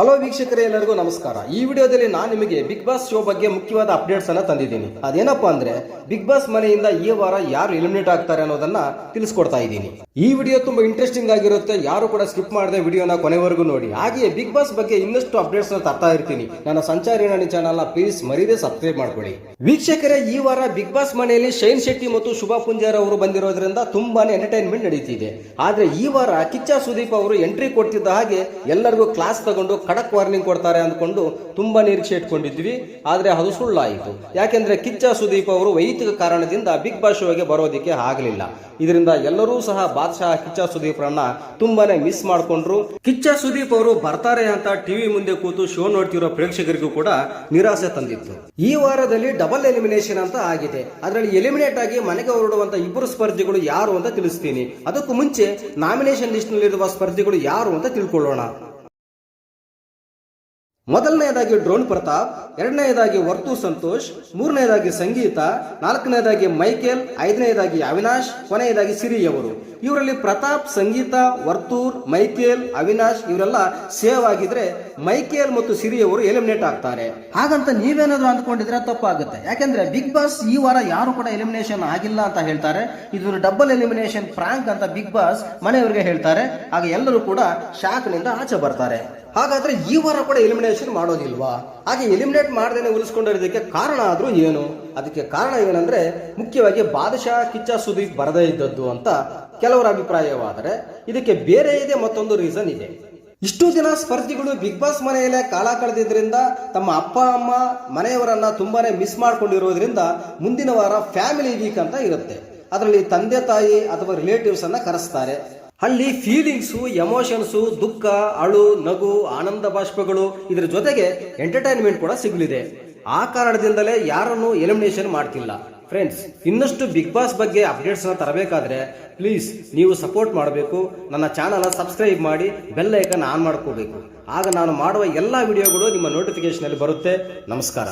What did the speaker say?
Hello ವೀಕ್ಷಕರೇ ಎಲ್ಲರಿಗೂ ನಮಸ್ಕಾರ. ಈ ವಿಡಿಯೋದಲ್ಲಿ ನಾನು ನಿಮಗೆ ಬಿಗ್ ಬಾಸ್ ಶೋ ಬಗ್ಗೆ ಮುಖ್ಯವಾದ ಅಪ್ಡೇಟ್ಸ್ ಅನ್ನ ತಂದಿದ್ದೀನಿ. ಅದೇನಪ್ಪಾ ಅಂದ್ರೆ, ಬಿಗ್ ಬಾಸ್ ಮನೆಯಿಂದ ಈ ವಾರ ಯಾರು ಎಲಿಮಿನೇಟ್ ಆಗ್ತಾರೆ ಅನ್ನೋದನ್ನ ತಿಳಿಸ್ಕೊಡ್ತಾ ಇದ್ದೀನಿ. ಈ ವಿಡಿಯೋ ತುಂಬಾ ಇಂಟ್ರೆಸ್ಟಿಂಗ್ ಆಗಿರುತ್ತೆ. ಯಾರು ಕೂಡ ಸ್ಕಿಪ್ ಮಾಡದೆ ವಿಡಿಯೋನ ಕೊನೆವರೆಗೂ ನೋಡಿ. ಹಾಗೆಯೇ ಬಿಗ್ ಬಾಸ್ ಬಗ್ಗೆ ಇನ್ನಷ್ಟು ಅಪ್ಡೇಟ್ಸ್ನ ತರ್ತಾ ಇರ್ತೀನಿ. ನನ್ನ ಸಂಚಾರಿ ನಾಣಿ ಚಾನಲ್ನ ಪ್ಲೀಸ್ ಮರೀದೆ ಸಬ್ಸ್ಕ್ರೈಬ್ ಮಾಡ್ಕೊಳ್ಳಿ. ವೀಕ್ಷಕರೇ, ಈ ವಾರ ಬಿಗ್ ಬಾಸ್ ಮನೆಯಲ್ಲಿ ಶೈನ್ ಶೆಟ್ಟಿ ಮತ್ತು ಶುಭಾ ಪುಂಜಾರ್ ಅವರು ಬಂದಿರೋದ್ರಿಂದ ತುಂಬಾನೇ ಎಂಟರ್ಟೈನ್ಮೆಂಟ್ ನಡೀತಿದೆ. ಆದ್ರೆ ಈ ವಾರ ಕಿಚ್ಚ ಸುದೀಪ್ ಅವರು ಎಂಟ್ರಿ ಕೊಡ್ತಿದ್ದ ಹಾಗೆ ಎಲ್ಲರಿಗೂ ಕ್ಲಾಸ್ ತಗೊಂಡು ಖಡಕ್ ವಾರ್ನಿಂಗ್ ಕೊಡ್ತಾರೆ ಅಂದ್ಕೊಂಡು ತುಂಬಾ ನಿರೀಕ್ಷೆ ಇಟ್ಕೊಂಡಿದ್ವಿ, ಆದರೆ ಅದು ಸುಳ್ಳಾಯಿತು. ಯಾಕೆಂದ್ರೆ ಕಿಚ್ಚ ಸುದೀಪ್ ಅವರು ವೈಯಕ್ತಿಕ ಕಾರಣದಿಂದ ಬಿಗ್ ಬಾಸ್ ಶೋಗೆ ಬರೋದಕ್ಕೆ ಆಗಲಿಲ್ಲ. ಇದರಿಂದ ಎಲ್ಲರೂ ಸಹ ಬಾದಶಾಹ ಕಿಚ್ಚ ಸುದೀಪ್ರನ್ನ ತುಂಬಾನೇ ಮಿಸ್ ಮಾಡ್ಕೊಂಡ್ರು. ಕಿಚ್ಚ ಸುದೀಪ್ ಅವರು ಬರ್ತಾರೆ ಅಂತ ಟಿವಿ ಮುಂದೆ ಕೂತು ಶೋ ನೋಡ್ತಿರೋ ಪ್ರೇಕ್ಷಕರಿಗೂ ಕೂಡ ನಿರಾಸೆ ತಂದಿತ್ತು. ಈ ವಾರದಲ್ಲಿ ಡಬಲ್ ಎಲಿಮಿನೇಷನ್ ಅಂತ ಆಗಿದೆ. ಅದರಲ್ಲಿ ಎಲಿಮಿನೇಟ್ ಆಗಿ ಮನೆಗೆ ಹೊರಡುವಂತ ಇಬ್ಬರು ಸ್ಪರ್ಧಿಗಳು ಯಾರು ಅಂತ ತಿಳಿಸ್ತೀನಿ. ಅದಕ್ಕೂ ಮುಂಚೆ ನಾಮಿನೇಷನ್ ಲಿಸ್ಟ್ ನಲ್ಲಿರುವ ಸ್ಪರ್ಧಿಗಳು ಯಾರು ಅಂತ ತಿಳ್ಕೊಳ್ಳೋಣ. ಮೊದಲನೆಯದಾಗಿ ಡ್ರೋನ್ ಪ್ರತಾಪ್, ಎರಡನೆಯದಾಗಿ ವರ್ತು ಸಂತೋಷ್, ಮೂರನೆಯದಾಗಿ ಸಂಗೀತ, ನಾಲ್ಕನೆಯದಾಗಿ ಮೈಕೇಲ್, ಐದನೆಯದಾಗಿ ಅವಿನಾಶ್, ಕೊನೆಯದಾಗಿ ಸಿರಿ ಅವರು ಇವರಲ್ಲಿ ಪ್ರತಾಪ್, ಸಂಗೀತ, ವರ್ತೂರ್, ಮೈಕೇಲ್, ಅವಿನಾಶ್ ಇವರೆಲ್ಲ ಸೇವ್ ಆಗಿದ್ರೆ ಮೈಕೇಲ್ ಮತ್ತು ಸಿರಿಯವರು ಎಲಿಮಿನೇಟ್ ಆಗ್ತಾರೆ. ಹಾಗಂತ ನೀವೇನಾದ್ರೂ ಅಂದ್ಕೊಂಡಿದ್ರೆ ತಪ್ಪಾಗುತ್ತೆ. ಯಾಕೆಂದ್ರೆ ಬಿಗ್ ಬಾಸ್ ಈ ವಾರ ಯಾರು ಕೂಡ ಎಲಿಮಿನೇಷನ್ ಆಗಿಲ್ಲ ಅಂತ ಹೇಳ್ತಾರೆ. ಇದು ಡಬಲ್ ಎಲಿಮಿನೇಷನ್ ಫ್ರಾಂಕ್ ಅಂತ ಬಿಗ್ ಬಾಸ್ ಮನೆಯವರಿಗೆ ಹೇಳ್ತಾರೆ. ಆಗ ಎಲ್ಲರೂ ಕೂಡ ಶಾಕ್ನಿಂದ ಆಚೆ ಬರ್ತಾರೆ. ಹಾಗಾದ್ರೆ ಈ ವಾರ ಕೂಡ ಎಲಿಮಿನೇಷನ್ ಮಾಡೋದಿಲ್ವಾ? ಹಾಗೆ ಎಲಿಮಿನೇಟ್ ಮಾಡದೇನೆ ಉಳಿಸ್ಕೊಂಡಿರೋದಕ್ಕೆ ಕಾರಣ ಆದ್ರೂ ಏನು? ಅದಕ್ಕೆ ಕಾರಣ ಏನಂದ್ರೆ ಮುಖ್ಯವಾಗಿ ಬಾದಶಾ, ಕಿಚ್ಚ, ಸುದೀಪ್ ಬರದೇ ಇದ್ದದ್ದು ಅಂತ ಕೆಲವರ ಅಭಿಪ್ರಾಯವಾದರೆ ಇದಕ್ಕೆ ಬೇರೆ ಇದೆ ಮತ್ತೊಂದು ರೀಸನ್ ಇದೆ. ಇಷ್ಟು ದಿನ ಸ್ಪರ್ಧಿಗಳು ಬಿಗ್ ಬಾಸ್ ಮನೆಯಲ್ಲೇ ಕಾಲ ಕಳೆದಿದ್ದರಿಂದ ತಮ್ಮ ಅಪ್ಪ, ಅಮ್ಮ, ಮನೆಯವರನ್ನ ತುಂಬಾನೇ ಮಿಸ್ ಮಾಡಿಕೊಂಡಿರೋದ್ರಿಂದ ಮುಂದಿನ ವಾರ ಫ್ಯಾಮಿಲಿ ವೀಕ್ ಅಂತ ಇರುತ್ತೆ. ಅದರಲ್ಲಿ ತಂದೆ, ತಾಯಿ ಅಥವಾ ರಿಲೇಟಿವ್ಸ್ ಅನ್ನ ಕರೆಸ್ತಾರೆ. ಅಲ್ಲಿ ಫೀಲಿಂಗ್ಸು ಎಮೋಷನ್ಸು ದುಃಖ, ಅಳು, ನಗು, ಆನಂದ ಬಾಷ್ಪಗಳು ಇದರ ಜೊತೆಗೆ ಎಂಟರ್ಟೈನ್ಮೆಂಟ್ ಕೂಡ ಸಿಗಲಿದೆ. ಆ ಕಾರಣದಿಂದಲೇ ಯಾರನ್ನು ಎಲಿಮಿನೇಷನ್ ಮಾಡ್ತಿಲ್ಲ. ಫ್ರೆಂಡ್ಸ್ ಇನ್ನಷ್ಟು ಬಿಗ್ ಬಾಸ್ ಬಗ್ಗೆ ಅಪ್ಡೇಟ್ಸ್ ತರಬೇಕಾದ್ರೆ ಪ್ಲೀಸ್ ನೀವು ಸಪೋರ್ಟ್ ಮಾಡಬೇಕು. ನನ್ನ ಚಾನಲ್ ಸಬ್ಸ್ಕ್ರೈಬ್ ಮಾಡಿ ಬೆಲ್ ಐಕನ್ ಆನ್ ಮಾಡ್ಕೋಬೇಕು. ಆಗ ನಾನು ಮಾಡುವ ಎಲ್ಲ ವಿಡಿಯೋಗಳು ನಿಮ್ಮ ನೋಟಿಫಿಕೇಶನ್ ಅಲ್ಲಿ ಬರುತ್ತೆ. ನಮಸ್ಕಾರ.